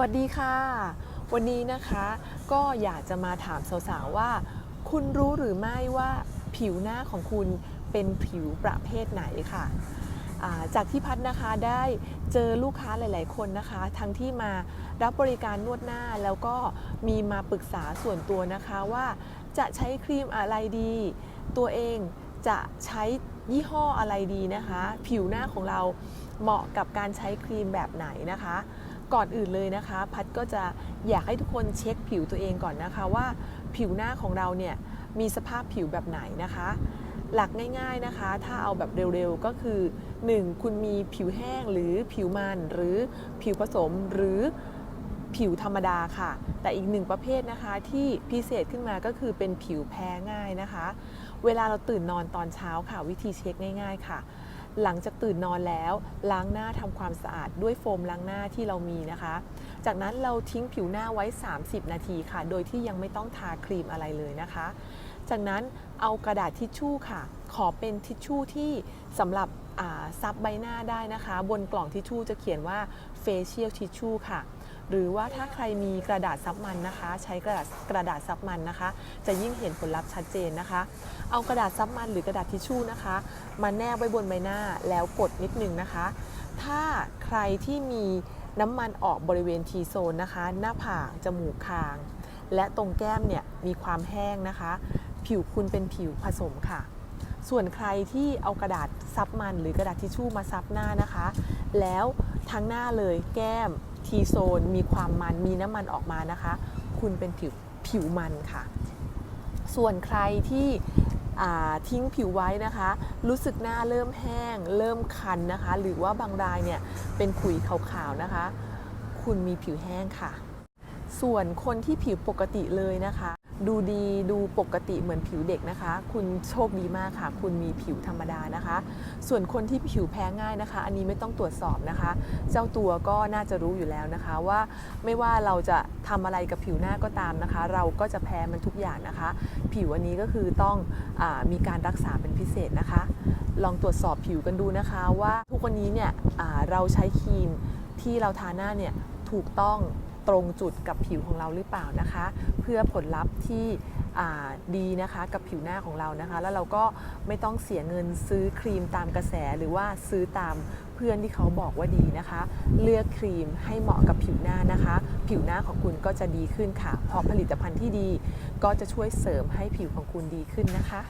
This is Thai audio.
วัสดีค่ะ วันนี้นะคะก็อยากจะมาถามสาวๆว่า คุณรู้หรือไม่ว่าผิวหน้าของคุณเป็นผิวประเภทไหนค่ะอ่าจากที่พัดนะคะได้เจอลูกค้าหลาย ๆ คนนะคะ ทั้งที่มารับบริการนวดหน้าแล้วก็มีมาปรึกษาส่วนตัวนะคะว่าจะใช้ครีมอะไรดี ตัวเองจะใช้ยี่ห้ออะไรดีนะคะ ผิวหน้าของเราเหมาะกับการใช้ครีมแบบไหนนะคะ ก่อนอื่นเลยนะคะ พัดก็จะอยากให้ทุกคนเช็คผิวตัวเองก่อนนะคะว่าผิวหน้าของเราเนี่ยมีสภาพผิวแบบไหนนะคะ หลักง่ายๆนะคะ ถ้าเอาแบบเร็วๆก็คือ 1. คุณมีผิวแห้งหรือผิวมันหรือผิวผสมหรือผิวธรรมดาค่ะ แต่อีกหนึ่งประเภทนะคะที่พิเศษขึ้นมาก็คือเป็นผิวแพ้ง่ายนะคะ เวลาเราตื่นนอนตอนเช้าค่ะ วิธีเช็คง่าย ๆ ค่ะ หลังจากตื่นนอนแล้ว ล้างหน้าทำความสะอาดด้วยโฟมล้างหน้าที่เรามีนะคะ จากนั้นเราทิ้งผิวหน้าไว้ 30 นาทีค่ะ โดยที่ยังไม่ต้องทาครีมอะไรเลยนะคะ จากนั้นเอากระดาษทิชชู่ค่ะ ขอเป็นทิชชู่ที่สำหรับซับใบหน้าได้นะคะ บนกล่องทิชชู่จะเขียนว่า facial tissue ค่ะ หรือว่าถ้าใครมีกระดาษซับมันนะคะ ใช้กระดาษกระดาษซับมันนะคะ จะยิ่งเห็นผลลัพธ์ชัดเจนนะคะ เอากระดาษซับมันหรือกระดาษทิชชู่นะคะ มาแนบไว้บนใบหน้าแล้วกดนิดนึงนะคะ ถ้าใครที่มีน้ำมันออกบริเวณทีโซนนะคะ หน้าผากจมูกคาง และตรงแก้มเนี่ยมีความแห้งนะคะ ผิวคุณเป็นผิวผสมค่ะ ส่วนใครที่เอากระดาษซับมันหรือกระดาษทิชชู่มาซับหน้านะคะ แล้วทั้งหน้าเลยแก้ม ทีโซนมีความมันมีน้ำมันออกมานะคะ คุณเป็นผิวผิวมันค่ะ ส่วนใครที่ทิ้งผิวไว้นะคะ รู้สึกหน้าเริ่มแห้ง เริ่มคันนะคะ หรือว่าบางรายเนี่ยเป็นขุยขาวๆนะคะ คุณมีผิวแห้งค่ะ ส่วนคนที่ผิวปกติเลยนะคะ ดูดีดูปกติเหมือนผิวเด็กนะคะ คุณโชคดีมากค่ะ คุณมีผิวธรรมดานะคะ ส่วนคนที่ผิวแพ้ง่ายนะคะ อันนี้ไม่ต้องตรวจสอบนะคะ เจ้าตัวก็น่าจะรู้อยู่แล้วนะคะว่าไม่ว่าเราจะทำอะไรกับผิวหน้าก็ตามนะคะ เราก็จะแพ้มันทุกอย่างนะคะ ผิวอันนี้ก็คือต้องอมีการรักษาเป็นพิเศษนะคะ ลองตรวจสอบผิวกันดูนะคะว่าทุกวันนี้เนี่ยเราใช้ครีมที่เราทาหน้าเนี่ยถูกต้อง ตรงจุดกับผิวของเราหรือเปล่านะคะ เพื่อผลลัพธ์ที่ดีนะคะกับผิวหน้าของเรานะคะ แล้วเราก็ไม่ต้องเสียเงินซื้อครีมตามกระแสหรือว่าซื้อตามเพื่อนที่เขาบอกว่าดีนะคะ เลือกครีมให้เหมาะกับผิวหน้านะคะ ผิวหน้าของคุณก็จะดีขึ้นค่ะ เพราะผลิตภัณฑ์ที่ดีก็จะช่วยเสริมให้ผิวของคุณดีขึ้นนะคะ